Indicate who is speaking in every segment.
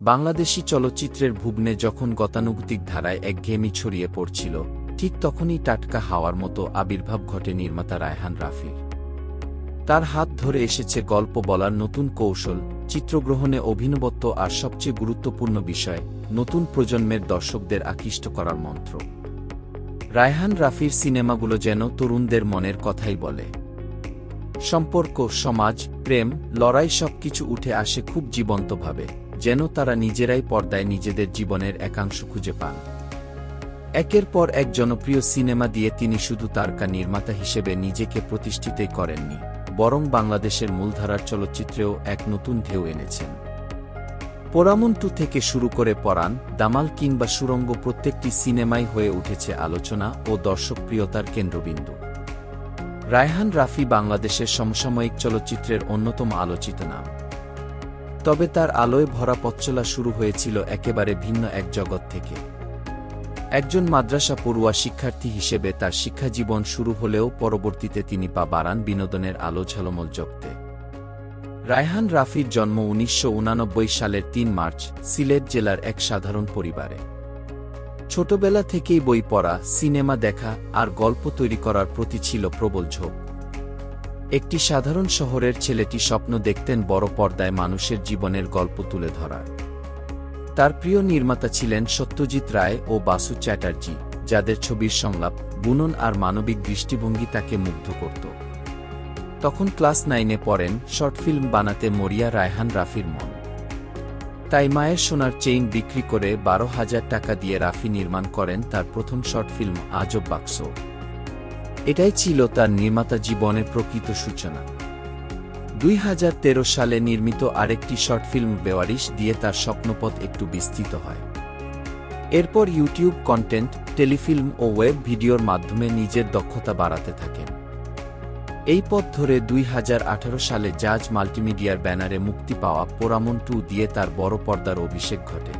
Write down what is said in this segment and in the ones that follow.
Speaker 1: বাংলাদেশি চলচ্চিত্রের ভুবনে যখন গতানুগতিক ধারায় একঘেয়েমি ছড়িয়ে পড়ছিল, ঠিক তখনই টাটকা হাওয়ার মতো আবির্ভাব ঘটে নির্মাতা রায়হান রাফির। তার হাত ধরে এসেছে গল্প বলার নতুন কৌশল, চিত্রগ্রহণে অভিনবত্ব আর সবচেয়ে গুরুত্বপূর্ণ বিষয়, নতুন প্রজন্মের দর্শকদের আকৃষ্ট করার মন্ত্র। রায়হান রাফির সিনেমাগুলো যেন তরুণদের মনের কথাই বলে। সম্পর্ক, সমাজ, প্রেম, লড়াই সবকিছু উঠে আসে খুব জীবন্তভাবে। যেন তারা নিজেরাই পর্দায় নিজেদের জীবনের একাংশ খুঁজে পান। একের পর এক জনপ্রিয় সিনেমা দিয়ে তিনি শুধু তারকা নির্মাতা হিসেবে নিজেকে প্রতিষ্ঠিতই করেননি, বরং বাংলাদেশের মূলধারার চলচ্চিত্রেও এক নতুন ঢেউ এনেছেন। পোরামন্টু থেকে শুরু করে পরাণ, দামাল কিংবা সুরঙ্গ প্রত্যেকটি সিনেমাই হয়ে উঠেছে আলোচনা ও দর্শকপ্রিয়তার কেন্দ্রবিন্দু। রায়হান রাফি বাংলাদেশের সমসাময়িক চলচ্চিত্রের অন্যতম আলোচিত নাম। তবে তার আলোয় ভরা পথচলা শুরু হয়েছিল একেবারে ভিন্ন এক জগৎ থেকে। একজন মাদ্রাসা পড়ুয়া শিক্ষার্থী হিসেবে তার শিক্ষাজীবন শুরু হলেও পরবর্তীতে তিনি পা বাড়ান বিনোদনের আলো ঝলমল জগতে। রায়হান রাফির জন্ম উনিশশো সালের তিন মার্চ, সিলেট জেলার এক সাধারণ পরিবারে। ছোটবেলা থেকেই বই পড়া, সিনেমা দেখা আর গল্প তৈরি করার প্রতি ছিল প্রবল ঝোঁক। একটি সাধারণ শহরের ছেলেটি স্বপ্ন দেখতেন বড় পর্দায় মানুষের জীবনের গল্প তুলে ধরার। তার প্রিয় নির্মাতা ছিলেন সত্যজিৎ রায় ও বাসু চ্যাটার্জি, যাদের ছবির সংলাপ, বুনন আর মানবিক দৃষ্টিভঙ্গি তাকে মুগ্ধ করত। তখন ক্লাস নাইনে পড়েন, শর্ট ফিল্ম বানাতে মরিয়া রায়হান রাফির মন। তাই মায়ের সোনার চেইন বিক্রি করে বারো হাজার টাকা দিয়ে রাফি নির্মাণ করেন তার প্রথম শর্ট ফিল্ম, আজব বাক্স। এটাই ছিল তার নির্মাতা জীবনের প্রকৃত সূচনা। দুই হাজার তেরো সালে নির্মিত আরেকটি শর্ট ফিল্ম বেওয়ারিশ দিয়ে তার স্বপ্নপথ একটু বিস্তৃত হয়। এরপর ইউটিউব কন্টেন্ট, টেলিফিল্ম ও ওয়েব ভিডিওর মাধ্যমে নিজের দক্ষতা বাড়াতে থাকেন। এই পথ ধরে দুই হাজার আঠারো সালে জাজ মাল্টিমিডিয়ার ব্যানারে মুক্তি পাওয়া পোরামন টু দিয়ে তার বড় পর্দার অভিষেক ঘটে।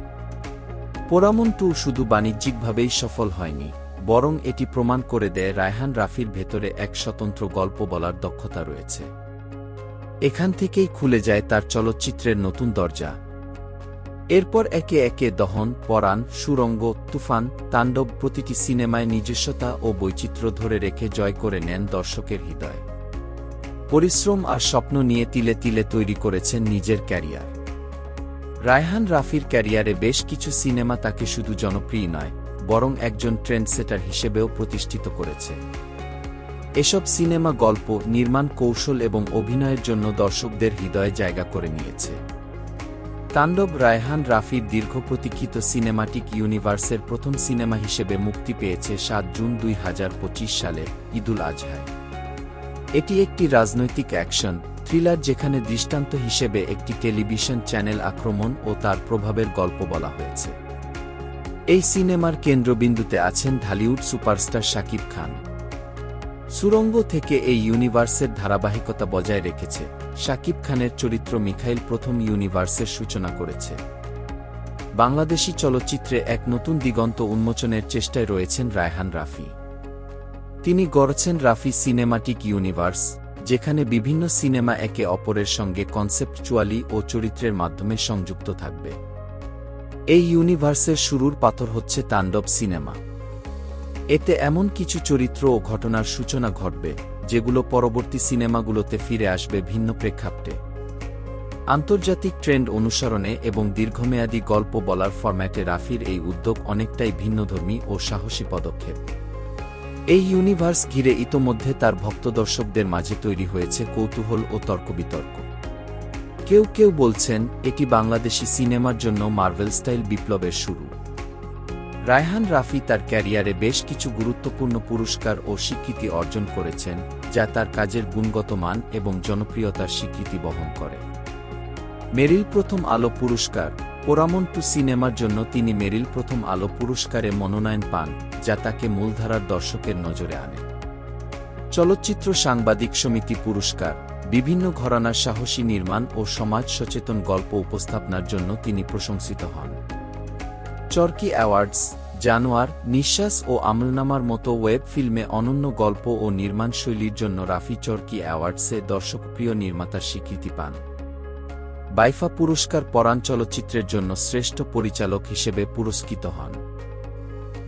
Speaker 1: পোরামন টু শুধু বাণিজ্যিকভাবেই সফল হয়নি বরং এটি প্রমাণ করে দেয় রায়হান রাফির ভেতরে এক স্বতন্ত্র গল্প বলার দক্ষতা রয়েছে। এখান থেকেই খুলে যায় তার চলচ্চিত্রের নতুন দরজা। এরপর একে একে দহন, পরাণ, সুরঙ্গ, তুফান, তাণ্ডব প্রতিটি সিনেমায় নিজস্বতা ও বৈচিত্র্য ধরে রেখে জয় করে নেন দর্শকের হৃদয়। পরিশ্রম আর স্বপ্ন নিয়ে তিলে তিলে তৈরি করেছেন নিজের ক্যারিয়ার। রায়হান রাফির ক্যারিয়ারে বেশ কিছু সিনেমা তাকে শুধু জনপ্রিয় নয় বরং একজন ট্রেন্ডসেটার হিসেবেও প্রতিষ্ঠিত করেছে। এসব সিনেমা গল্প, নির্মাণ কৌশল এবং অভিনয়ের জন্য দর্শকদের হৃদয়ে জায়গা করে নিয়েছে। তাণ্ডব রায়হান রাফির দীর্ঘ প্রতীক্ষিত সিনেমাটিক ইউনিভার্সের প্রথম সিনেমা হিসেবে মুক্তি পেয়েছে সাত জুন দুই হাজার পঁচিশ সালে ঈদুল আজহায়। এটি একটি রাজনৈতিক অ্যাকশন, থ্রিলার যেখানে দৃষ্টান্ত হিসেবে একটি টেলিভিশন চ্যানেল আক্রমণ ও তার প্রভাবের গল্প বলা হয়েছে। এই সিনেমার কেন্দ্রবিন্দুতে আছেন ঢালিউড সুপারস্টার শাকিব খান। সুরঙ্গ থেকে এই ইউনিভার্সের ধারাবাহিকতা বজায় রেখেছে, শাকিব খানের চরিত্র মিখাইল প্রথম ইউনিভার্সের সূচনা করেছে। বাংলাদেশি চলচ্চিত্রে এক নতুন দিগন্ত উন্মোচনের চেষ্টায় রয়েছেন রায়হান রাফি। তিনি গড়ছেন রাফি সিনেমাটিক ইউনিভার্স, যেখানে বিভিন্ন সিনেমা একে অপরের সঙ্গে কনসেপ্টচুয়ালি ও চরিত্রের মাধ্যমে সংযুক্ত থাকবে। এই ইউনিভার্সের শুরুর পাথর হচ্ছে তাণ্ডব সিনেমা। এতে এমন কিছু চরিত্র ও ঘটনার সূচনা ঘটবে, যেগুলো পরবর্তী সিনেমাগুলোতে ফিরে আসবে ভিন্ন প্রেক্ষাপটে। আন্তর্জাতিক ট্রেন্ড অনুসরণে এবং দীর্ঘমেয়াদী গল্প বলার ফরম্যাটে রাফির এই উদ্যোগ অনেকটাই ভিন্নধর্মী ও সাহসী পদক্ষেপ। এই ইউনিভার্স ঘিরে ইতোমধ্যে তার ভক্ত দর্শকদের মাঝে তৈরি হয়েছে কৌতূহল ও তর্কবিতর্ক। কেউ কেউ বলছেন এটি বাংলাদেশি সিনেমার জন্য মার্ভেল স্টাইল বিপ্লবের শুরু। রায়হান রাফি তার ক্যারিয়ারে বেশ কিছু গুরুত্বপূর্ণ পুরস্কার ও স্বীকৃতি অর্জন করেছেন, যা তার কাজের গুণগত মান এবং জনপ্রিয়তার স্বীকৃতি বহন করে। মেরিল প্রথম আলো পুরস্কার পোরামন টু সিনেমার জন্য তিনি মেরিল প্রথম আলো পুরস্কারে মনোনয়ন পান, যা তাকে মূলধারার দর্শকের নজরে আনে। চলচ্চিত্র সাংবাদিক সমিতি পুরস্কার বিভিন্ন ঘরানার সাহসী নির্মাণ ও সমাজ সচেতন গল্প উপস্থাপনার জন্য তিনি প্রশংসিত হন। চরকি অ্যাওয়ার্ডস, জানোয়ার, নিঃশ্বাস ও আমলনামার মতো ওয়েব ফিল্মে অনন্য গল্প ও নির্মাণশৈলীর জন্য রাফি চরকি অ্যাওয়ার্ডসে দর্শকপ্রিয় নির্মাতার স্বীকৃতি পান। বাইফা পুরস্কার পরাণ চলচ্চিত্রের জন্য শ্রেষ্ঠ পরিচালক হিসেবে পুরস্কৃত হন।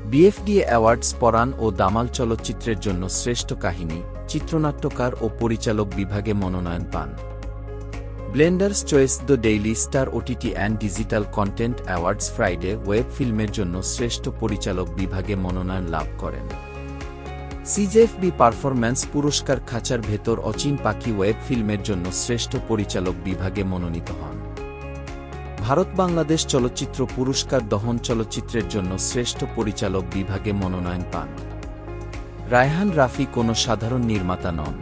Speaker 1: বিএফডিএ অ্যাওয়ার্ডস পরাণ ও দামাল চলচ্চিত্রের জন্য শ্রেষ্ঠ কাহিনী চিত্রনাট্যকার ও পরিচালক বিভাগে মনোনয়ন পান। Blender's Choice the Daily Star OTT and digital content awards Friday web ফিল্মের জন্য শ্রেষ্ঠ পরিচালক বিভাগে মনোনয়ন লাভ করেন। সিজেএফবি পারফরম্যান্স পুরস্কার খাঁচার ভেতর অচিন পাখি ওয়েব ফিল্মের জন্য শ্রেষ্ঠ পরিচালক বিভাগে মনোনীত হন। ভারত বাংলাদেশ চলচ্চিত্র পুরস্কার দহন চলচ্চিত্রের জন্য শ্রেষ্ঠ পরিচালক বিভাগে মনোনয়ন পান। রায়হান রাফি কোনো সাধারণ নির্মাতা নন।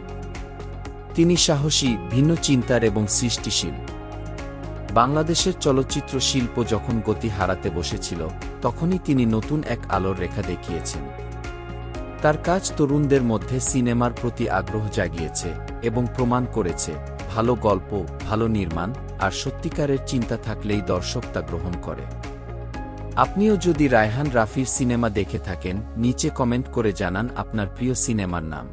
Speaker 1: তিনি সাহসী, ভিন্ন চিন্তার এবং সৃষ্টিশীল। বাংলাদেশের চলচ্চিত্র শিল্প যখন গতি হারাতে বসেছিল, তখনই তিনি নতুন এক আলোর রেখা দেখিয়েছেন। তার কাজ তরুণদের মধ্যে সিনেমার প্রতি আগ্রহ জাগিয়েছে এবং প্রমাণ করেছে, ভালো গল্প, ভালো নির্মাণ আর সত্যিকারের চিন্তা থাকলেই দর্শক তা গ্রহণ করে। আপনিও যদি রায়হান রাফির সিনেমা দেখে থাকেন, নিচে কমেন্ট করে জানান আপনার প্রিয় সিনেমার নাম।